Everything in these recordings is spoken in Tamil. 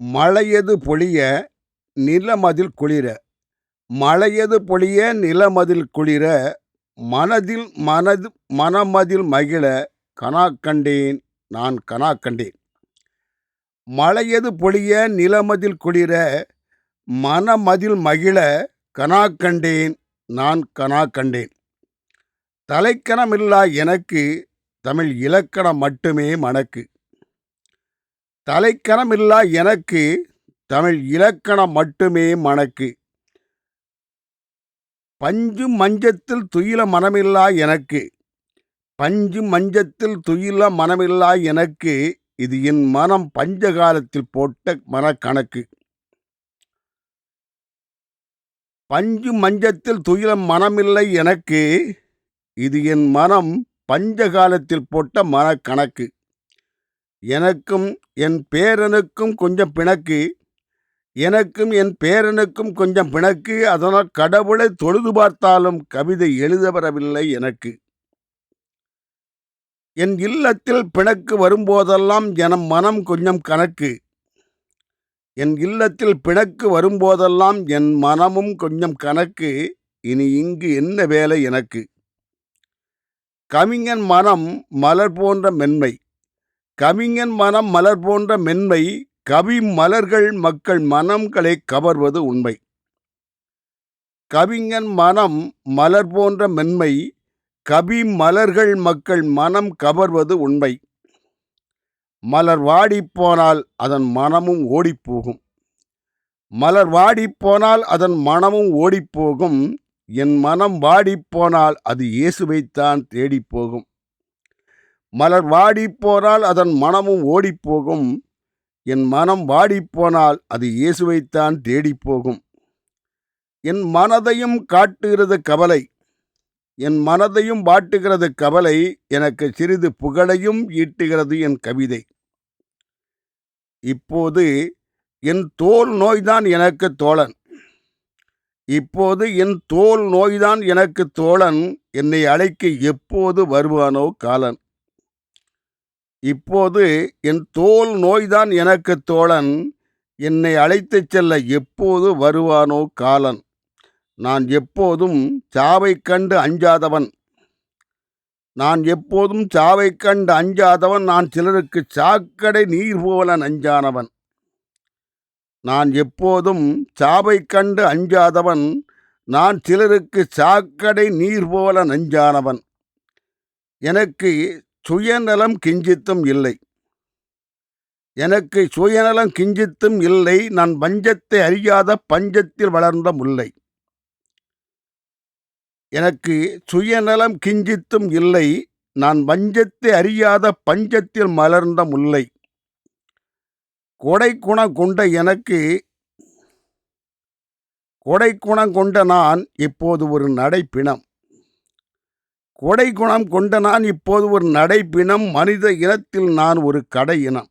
மழையது பொழிய நிலமதில் குளிர? மழையது பொழிய நிலமதில் குளிர? மனதில் மனது மனமதில் மகிழ கனா கண்டேன் நான் கனா கண்டேன். மழையது பொழிய நிலமதில் குளிர? மனமதில் மகிழ கனா கண்டேன் நான் கனா கண்டேன். தலைக்கணமில்லா எனக்கு தமிழ் இலக்கணம் மட்டுமே மணக்கு. தலைக்கணமில்லா எனக்கு தமிழ் இலக்கணம் மட்டுமே மணக்கு. பஞ்சு மஞ்சத்தில் துயில மனமில்லா எனக்கு. பஞ்சு மஞ்சத்தில் துயில மனமில்லா எனக்கு. இது என் மனம் பஞ்சகாலத்தில் போட்ட மனக்கணக்கு. பஞ்சு மஞ்சத்தில் துயில மனமில்லை எனக்கு. இது என் மனம் பஞ்சகாலத்தில் போட்ட மனக்கணக்கு. எனக்கும் என் பேரனுக்கும் கொஞ்சம் பிணக்கு. எனக்கும் என் பேரனுக்கும் கொஞ்சம் பிணக்கு. அதனால் கடவுளை தொழுது பார்த்தாலும் கவிதை எழுத வரவில்லை எனக்கு. என் இல்லத்தில் பிணக்கு வரும்போதெல்லாம் என மனம் கொஞ்சம் கணக்கு. என் இல்லத்தில் பிணக்கு வரும்போதெல்லாம் என் மனமும் கொஞ்சம் கணக்கு. இனி இங்கு என்ன வேலை எனக்கு? கவிஞன் மனம் மலர் போன்ற மென்மை. கவிஞன் மனம் மலர் போன்ற மென்மை கவி மலர்கள் மக்கள் மனம்களை கவர்வது உண்மை. கவிஞன் மனம் மலர் போன்ற மென்மை கவி மலர்கள் மக்கள் மனம் கவர்வது உண்மை. மலர் வாடிப்போனால் அதன் மனமும் ஓடிப்போகும் மலர் வாடிப்போனால் அதன் மனமும் ஓடிப்போகும் என் மனம் வாடிப்போனால் அது இயேசுவைத்தான் தேடிப்போகும் மலர் வாடிப்போனால் அதன் மனமும் ஓடிப்போகும். என் மனம் வாடிப்போனால் அது இயேசுவைத்தான் தேடிப்போகும். என் மனதையும் காட்டுகிறது கவலை. என் மனதையும் வாட்டுகிறது கவலை. எனக்கு சிறிது புகழையும் ஈட்டுகிறது என் கவிதை. இப்போது என் தோல் நோய்தான் எனக்கு தோழன். இப்போது என் தோல் நோய்தான் எனக்கு தோழன். என்னை அழைக்க எப்போது வருவானோ காலன். இப்போது என் தோல் நோய்தான் எனக்கு தோழன். என்னை அழைத்துச் செல்ல எப்போது வருவானோ காலன். நான் எப்போதும் சாவை கண்டு அஞ்சாதவன். நான் எப்போதும் சாவை கண்டு அஞ்சாதவன். நான் சிலருக்கு சாக்கடை நீர் போல நஞ்சானவன். நான் எப்போதும் சாவை கண்டு அஞ்சாதவன். நான் சிலருக்கு சாக்கடை நீர் போல நஞ்சானவன். எனக்கு சுயநலம் கிஞ்சித்தும் இல்லை. எனக்கு சுயநலம் கிஞ்சித்தும் இல்லை நான் பஞ்சத்தை அறியாத பஞ்சத்தில் வளர்ந்த முல்லை. எனக்கு சுயநலம் கிஞ்சித்தும் இல்லை நான் பஞ்சத்தை அறியாத பஞ்சத்தில் மலர்ந்த முல்லை. கொடை குணம் கொண்ட எனக்கு கொடை குணம் கொண்ட நான் இப்போது ஒரு நடைப்பிணம். கொடை குணம் கொண்ட நான் இப்போது ஒரு நடைப்பினம் மனித இனத்தில் நான் ஒரு கடை இனம்.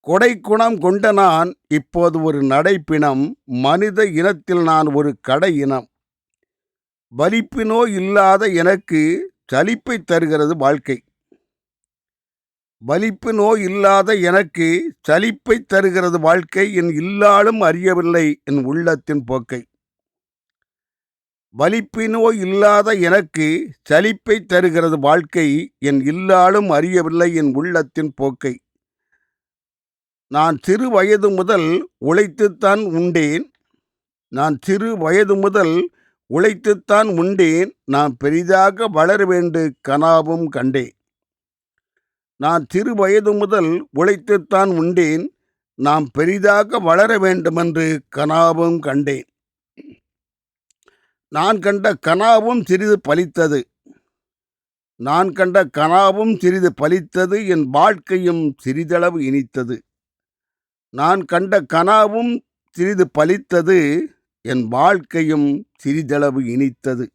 கொடை குணம் கொண்ட நான் இப்போது ஒரு நடைப்பினம் மனித இனத்தில் நான் ஒரு கடை இனம். வலிப்பினோ இல்லாத எனக்கு சலிப்பை தருகிறது வாழ்க்கை. வலிப்பு நோய் இல்லாத எனக்கு சலிப்பை தருகிறது வாழ்க்கை. என் இல்லாலும் அறியவில்லை என் உள்ளத்தின் போக்கை. வலிப்பு நோய் இல்லாத எனக்கு சலிப்பை தருகிறது வாழ்க்கை. என் இல்லாலும் அறியவில்லை என் உள்ளத்தின் போக்கை. நான் சிறு வயது முதல் உழைத்துத்தான் உண்டேன். நான் சிறு வயது முதல் உழைத்துத்தான் உண்டேன். நான் பெரிதாக வளர வேண்டு கனாவும் கண்டேன். நான் சிறு வயது முதல் உழைத்துத்தான் உண்டேன். நாம் பெரிதாக வளர வேண்டுமென்று கனாவும் கண்டேன். நான் கண்ட கனாவும் சிறிது பலித்தது. நான் கண்ட கனாவும் சிறிது பலித்தது என் வாழ்க்கையும் சிறிதளவு இனித்தது. நான் கண்ட கனாவும் சிறிது பலித்தது என் வாழ்க்கையும் சிறிதளவு இனித்தது.